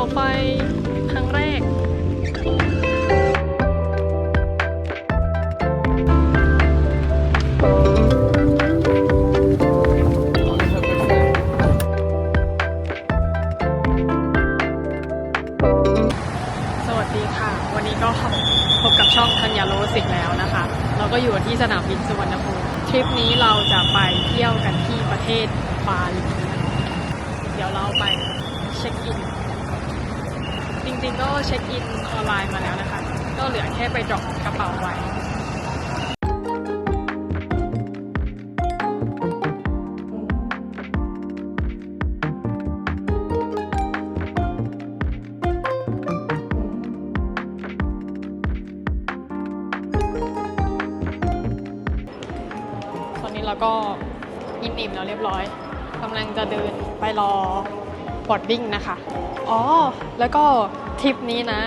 ขาไฟครั้งแรกสวัสดีค่ะวันนี้ก็พบกับช่องธัญญาโรสิกแล้วนะคะ เราก็อยู่ที่สนามบินสุวรรณภูมิทริปนี้เราจะไปเที่ยวกันที่ประเทศบาหลีเดี๋ยวเราไปเช็คอิน ริงๆก็เช็คอินออนไลน์มาแล้วนะคะ ก็เหลือแค่ไปดรอปกระเป๋าไว้ตอนนี้เราก็กินอิ่มแล้วเรียบร้อยกำลังจะเดินไปรอบอดดิ้งนะคะ อ๋อ แล้วก็ ทริปนี้นะ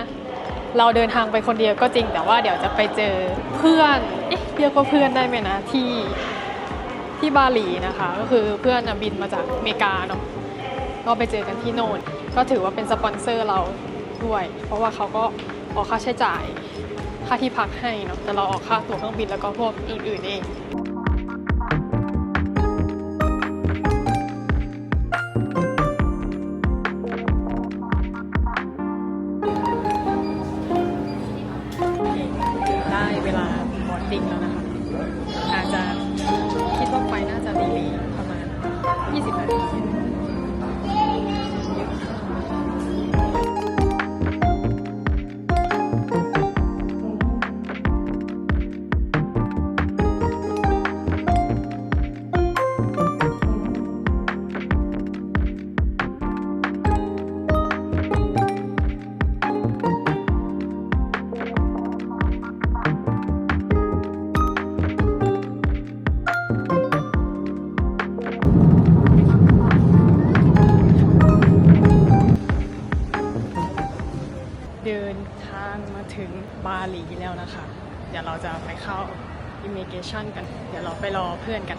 เราเดินทางไปคนเดียวก็จริงแต่ว่าเดี๋ยวจะไปเจอเพื่อนเอ๊ะเรียกว่าเพื่อนได้ไหมนะที่ที่บาหลีนะคะ ก็คือเพื่อนบินมาจากอเมริกาเนาะก็ไปเจอกันที่โน่นก็ถือว่าเป็นสปอนเซอร์เราด้วย เพราะว่าเขาก็ออกค่าใช้จ่ายค่าที่พักให้เนาะแต่เราออกค่าตั๋วเครื่องบินแล้วก็พวกอื่นๆเอง เดี๋ยวเราไปรอเพื่อนกัน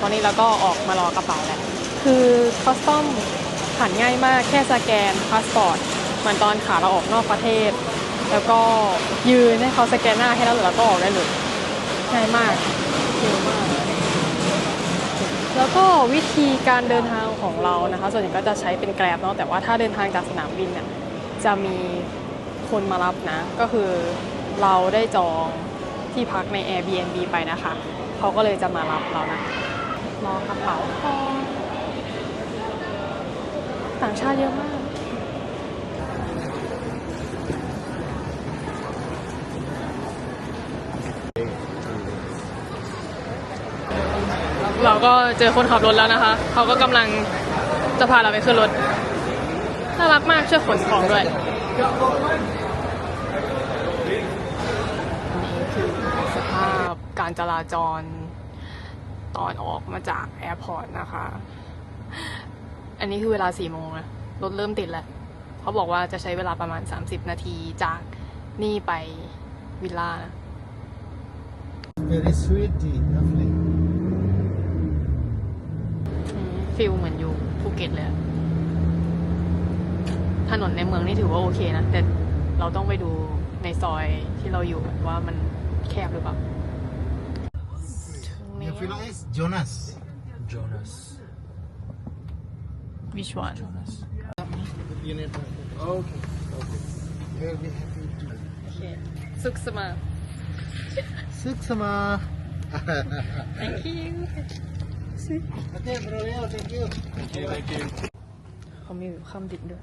ตอนนี้เราก็ออกมารอกระเป๋าแล้ว คือคอสตอมผ่านง่ายมากแค่สแกนพาสปอร์ตเหมือนตอนขาเราออกนอกประเทศ แล้วก็ยืนให้เขาสแกนหน้าให้แล้วเราก็ออกได้เลยง่ายมากเร็วมาก แล้วก็วิธีการเดินทางของเรานะคะ ส่วนใหญ่ก็จะใช้เป็นแกร็บเนาะแต่ว่าถ้าเดินทางจากสนามบินเนี่ยจะมีคนมารับนะ ก็คือเราได้จอง ที่พักใน Airbnb ไปนะคะ เขาก็เลยจะมารับเรานะรอกระเป๋าพอต่างชาติเยอะมาก เราก็เจอคนขับรถแล้วนะคะ เขาก็กำลังจะพาเราไปขึ้นรถ น่ารักมากช่วยขนของด้วย นี่คือสภาพ การจราจรตอนออกมาจากแอร์พอร์ตนะคะ อันนี้คือเวลาสี่โมงนะรถเริ่มติดแล้วเขาบอกว่าจะใช้เวลาประมาณ 30 นาทีจากนี่ไปวิลล่านะ Very sweet, lovely. อืมฟิลเหมือนอยู่ภูเก็ตเลยอะถนนในเมืองนี่ถือว่าโอเคนะ แต่เราต้องไปดูในซอยที่เราอยู่ว่ามันแคบหรือเปล่า ถึงนี้ Your fellow is Jonas. Jonas. which one Jonas. Unit. Okay. Okay. We'll be happy to. โอเคสุขสมา Six sama. thank you okay, bro. Yeah, thank you. Thank you, thank you. เขามีคำดิบด้วย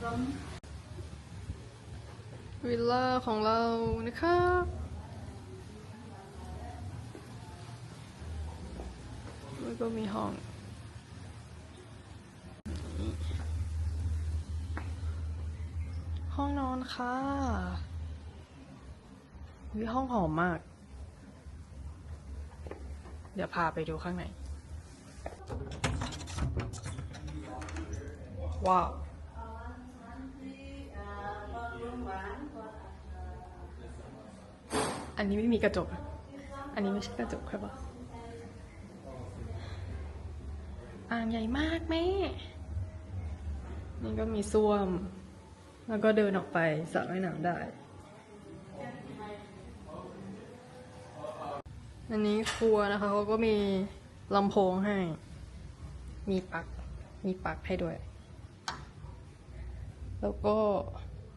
วิลล่าของเรานะครับแล้วก็มีห้องห้องนอนค่ะวิห้องหอมมาก เดี๋ยวพาไปดูข้างใน ว้าว อันนี้ไม่มีกระจก อันนี้ไม่ใช่กระจกใช่ปะอ่างใหญ่มากแม่ นี่ก็มีส้วม แล้วก็เดินออกไปสระว่ายน้ำได้ อันนี้ครัวนะคะเขาก็มีลำโพงให้ มีปลักมีปลักให้ด้วย แล้วก็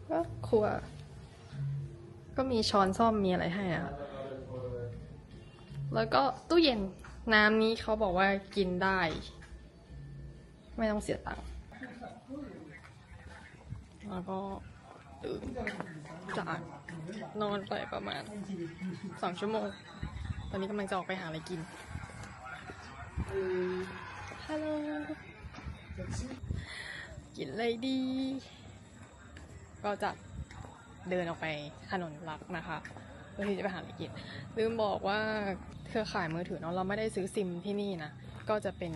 ก็ครัว ก็มีช้อนซ่อมมีอะไรให้นะคะแล้วก็ตู้เย็นน้ำนี้เขาบอกว่ากินได้ ไม่ต้องเสียตังค์แล้วก็ตื่นจากนอนไปประมาณสองชั่วโมง ตอนนี้กำลังจะออกไปหาอะไรกินฮัลโหลกินอะไรดี ก็จะ เดินออกไปถนนหลักนะคะเพื่อที่จะไปหาอะไรกินลืมบอกว่าเครือข่ายมือถือเนาะเราไม่ได้ซื้อซิมที่นี่นะก็จะเป็น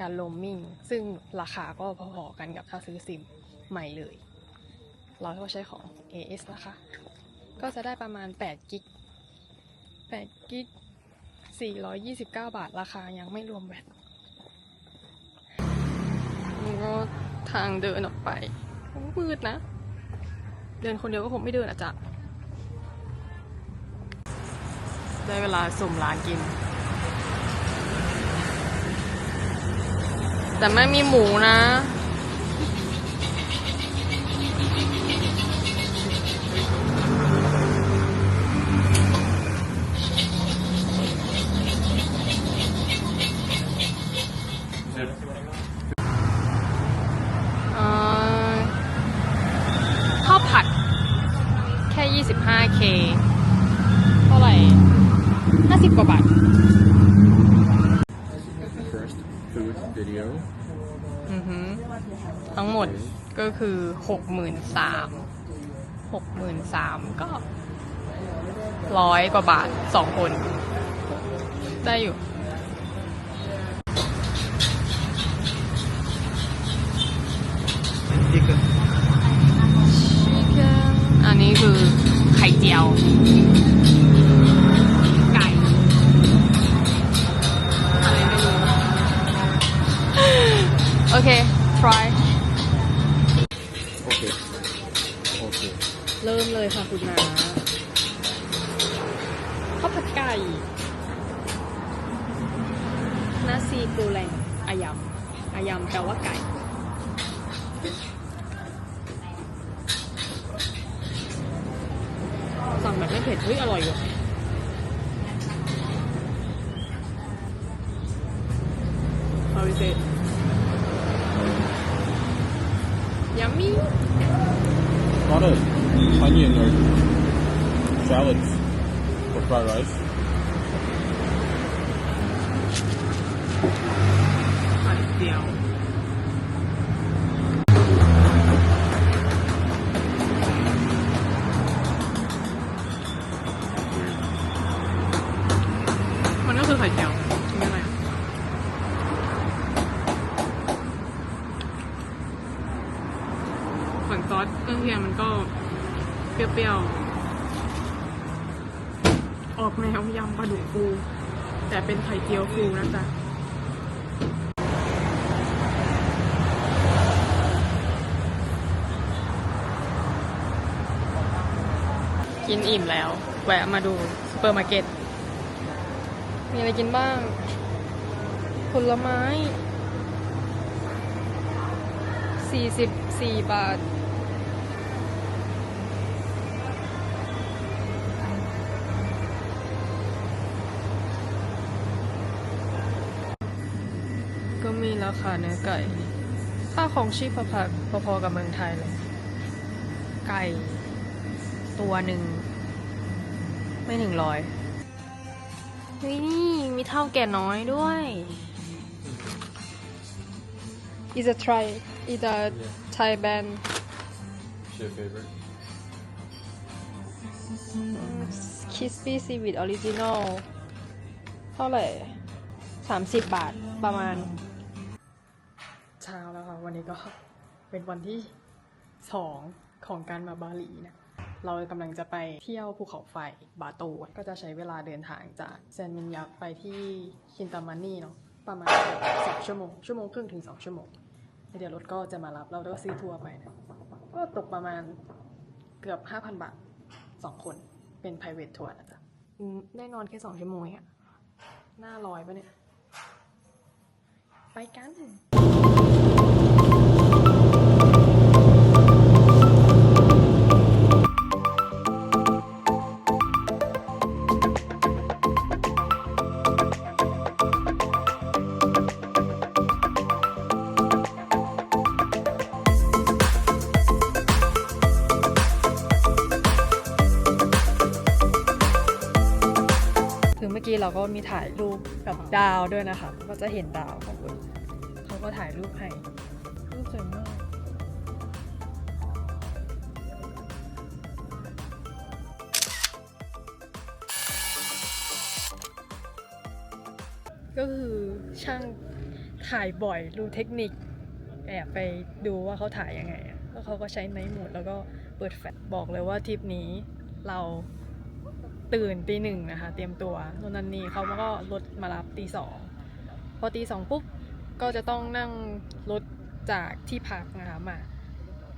การโลมมิ่ง ซึ่งราคาก็พอๆกันกับถ้าซื้อซิมใหม่เลย เราก็ใช้ของ AS นะคะ ก็จะได้ประมาณ8กิก8กิก429 บาท ราคายังไม่รวมแวตก็ทางเดินออกไปมืดนะ ดินคนเดียวก็คงไม่เดินอะจ๊ะได้เวลาสุ่มร้านกิน แต่ไม่มีหมูนะ งหมดก็คือหกหมื่นสามหกหมื่นสามก็ร้อยกว่าบาทสองคน ได้อยู่ Chicken. อันนี้คือไข่เจียว ไก่ อะไรไม่รู้ โอเค try ริ่มเลยค่ะคุณน้าข้าวผัดไก่นาซีกูแรงอายำอายำแปลว่าไก่สั่งแบบไม่เผ็ดเฮ้ยอร่อยอยู่ How is it? Yummy? salads for fried rice. I. เป็นไข่เจียวฟูนะจ๊ะกินอิ่มแล้ว แวะมาดูซูเปอร์มาร์เก็ต มีอะไรกินบ้าง ผลไม้ 44 บาท ก็มี ราคาเนื้อไก่ ค่าของชีพพอๆกับเมืองไทยเลย ไก่ตัวหนึ่ง ไม่ถึงร้อยเฮ้ยนี่มีเท่าแก่น้อยด้วย is a try is a Thai band What's your favorite? crispy seaweed original เท่าไหร่สามสิบบาทประมาณ ก็เป็นวันที่สองของการมาบาหลีนะ เรากำลังจะไปเที่ยวภูเขาไฟบาโตก็จะใช้เวลาเดินทางจากเซนมินยักไปที่คินตามานี่เนาะประมาณสองชั่วโมง ชั่วโมงครึ่งถึงสองชั่วโมง เดี๋ยวรถก็จะมารับเราแล้วก็ซื้อทัวร์ไปนะก็ตกประมาณเกือบ5,000บาทสองคนเป็น private ทัวร์นะจ๊ะอืมแน่นอนแค่สองชั่วโมงอะหน้าลอยปะเนี่ย ไปกัน กี้เราก็มีถ่ายรูปกับดาวด้วยนะคะ ก็จะเห็นดาวของคุณเขาก็ถ่ายรูปให้รูปสวยมากก็คือช่างถ่ายบ่อยรู้เทคนิคแอบไปดูว่าเขาถ่ายยังไงแล้วเขาก็ใช้ไนท์โหมดแล้วก็เปิดแฟลชบอกเลยว่าทริปนี้เรา ตื่นตีหนึ่งนะคะ เตรียมตัวโนนนันนี่เขาก็รถมารับตีสองพอตีสองปุ๊บก็จะต้องนั่งรถจากที่พักนะคะมา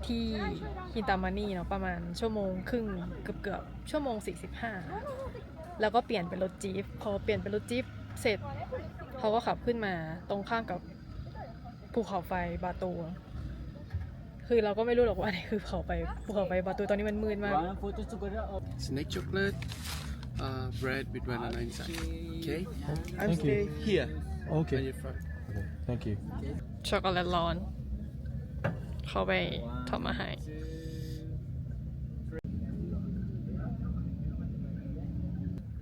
ที่ฮินตามานี่เนาะประมาณชั่วโมงครึ่งเกือบเกือบชั่วโมง 45 แล้วก็เปลี่ยนเป็นรถจี๊ปพอเปลี่ยนเป็นรถจี๊ปเสร็จเขาก็ขับขึ้นมาตรงข้ามกับภูเขาไฟบาตู คือเราก็ไม่รู้หรอกว่าอันนี้คือภูเขาไฟภูเขาไฟบาตูตอนนี้มันมืดมาก Snake chocolate, uh, bread with banana inside. Okay? I'm Thank you. stay here. Okay. On your front. Okay. Thank you. ช็อกโกแลตร้อน เข้าไปทำมาให้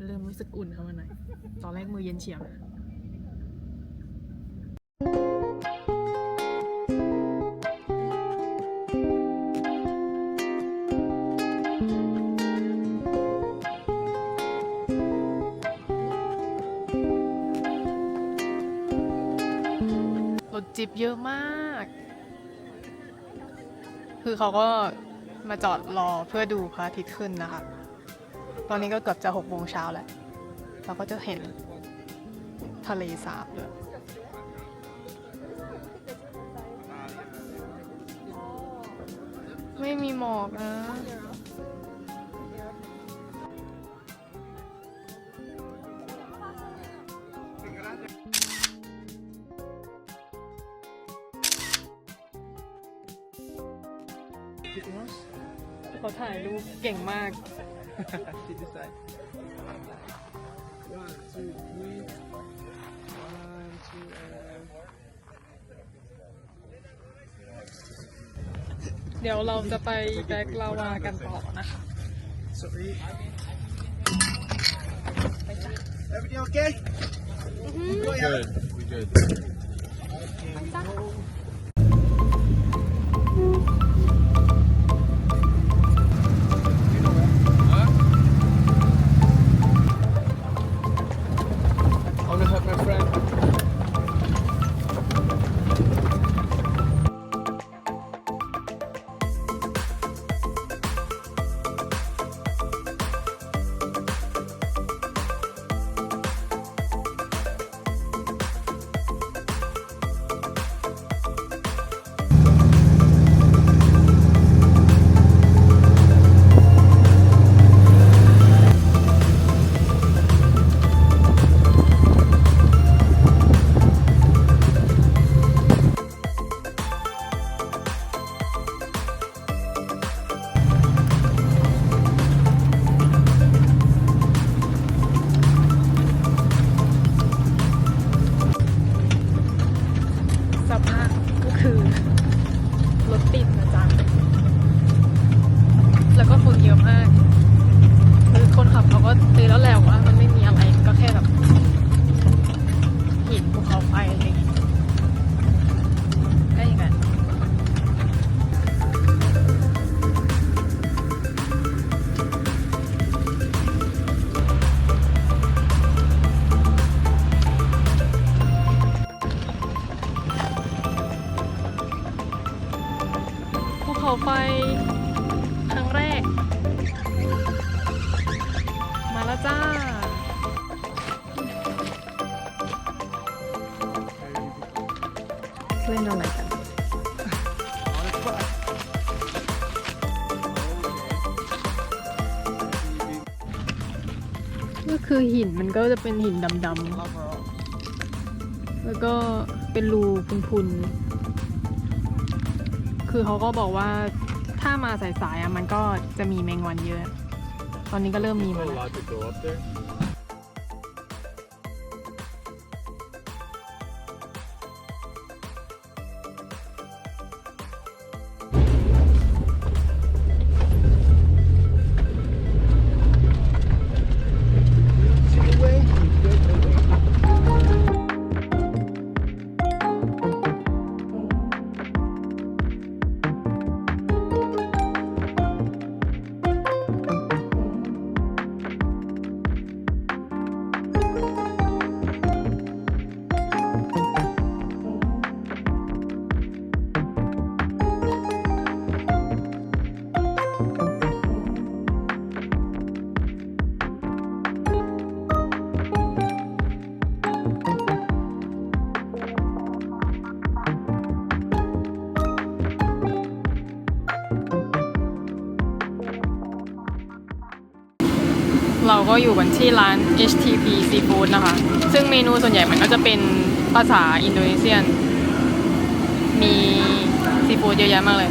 เริ่มรู้สึกอุ่นเข้ามาหน่อย ตอนแรกมือเย็นเฉียบรถ บเยอะมาก คือเขาก็มาจอดรอเพื่อดูพระอาทิตย์ขึ้นนะคะ ตอนนี้ก็เกือบจะหกโมงเช้าแล้ว เราก็จะเห็นทะเลสาบเลยไม่มีหมอกนะ ถ่ายรูปเก่งมาก See this side. One, two, three. One, two, and เดี๋ยวเราจะไปแบกลาวากันต่อนะคะ sorry. Everything okay? Good. We good. เขาไฟครั้งแรก มาแล้วจ้า เล่นตรงไหนกันก็คือหินมันก็จะเป็นหินดำๆแล้วก็เป็นรูพุนๆ คือเขาก็บอกว่าถ้ามาสายๆอะมันก็จะมีแมงวันเยอะ ตอนนี้ก็เริ่มมีมาแล้ว allowed to go up there? อยู่กันที่ร้าน HTP Seafood นะคะ ซึ่งเมนูส่วนใหญ่มันก็จะเป็นภาษาอินโดนีเซียน มีซีฟู้ดเยอะแยะมากเลย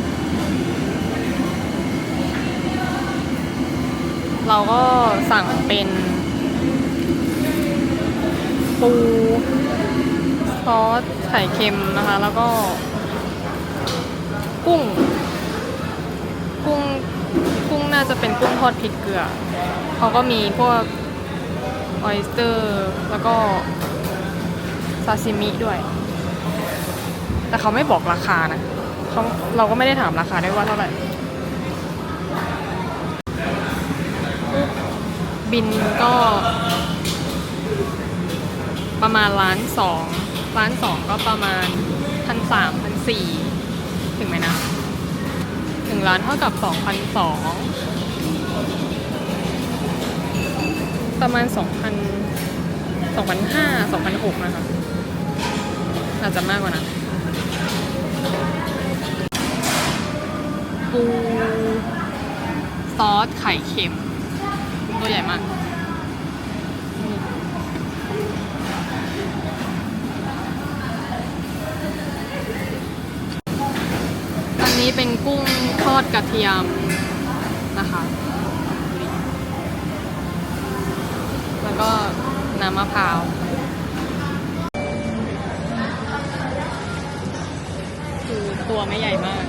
เราก็สั่งเป็นปูซอสไข่เค็มนะคะ แล้วก็ กุ้ง กุ้งกุ้ง น่าจะเป็นกุ้งทอดพริกเกลือเขาก็มีพวกออยสเตอร์แล้วก็ซาซิมิด้วย แต่เขาไม่บอกราคานะเขาเราก็ไม่ได้ถามราคาด้วยว่าเท่าไหร่ บินก็ ประมาณล้านสองล้านสองก็ประมาณพันสามพันสี่ถึงไหมนะถึงล้านเท่ากับสองพันสอง ประมาณ 2,000 2,500 2,600นะคะอาจจะมากกว่านั้นปูซอสไข่เค็ม ตัวใหญ่มากอันนี้เป็นกุ้งทอดกระเทียมนะคะ แล้ว ก็น้ำมะพร้าวคือตัวไม่ใหญ่มาก